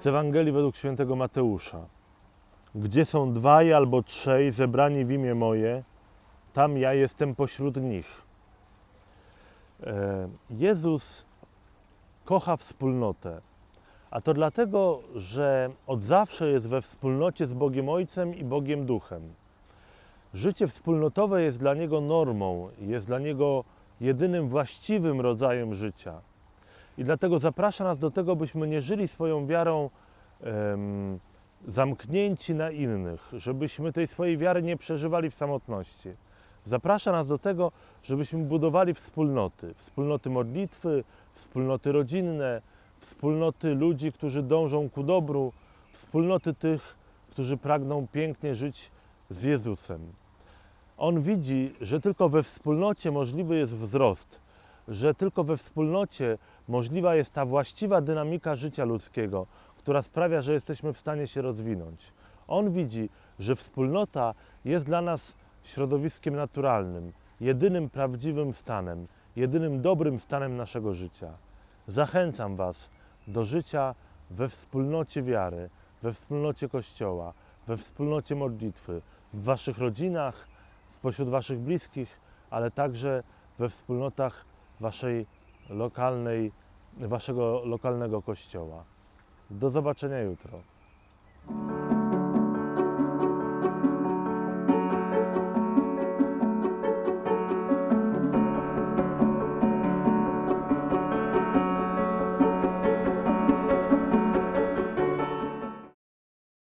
z Ewangelii według świętego Mateusza. Gdzie są dwaj albo trzej zebrani w imię moje, tam ja jestem pośród nich. E, Jezus kocha wspólnotę, a to dlatego, że od zawsze jest we wspólnocie z Bogiem Ojcem i Bogiem Duchem. Życie wspólnotowe jest dla Niego normą, jest dla Niego jedynym właściwym rodzajem życia. I dlatego zaprasza nas do tego, byśmy nie żyli swoją wiarą em, zamknięci na innych, żebyśmy tej swojej wiary nie przeżywali w samotności. Zaprasza nas do tego, żebyśmy budowali wspólnoty, wspólnoty modlitwy, wspólnoty rodzinne, wspólnoty ludzi, którzy dążą ku dobru, wspólnoty tych, którzy pragną pięknie żyć z Jezusem. On widzi, że tylko we wspólnocie możliwy jest wzrost, że tylko we wspólnocie możliwa jest ta właściwa dynamika życia ludzkiego, która sprawia, że jesteśmy w stanie się rozwinąć. On widzi, że wspólnota jest dla nas środowiskiem naturalnym, jedynym prawdziwym stanem, jedynym dobrym stanem naszego życia. Zachęcam Was do życia we wspólnocie wiary, we wspólnocie Kościoła, we wspólnocie modlitwy, w Waszych rodzinach, spośród Waszych bliskich, ale także we wspólnotach Waszej lokalnej, Waszego lokalnego Kościoła. Do zobaczenia jutro.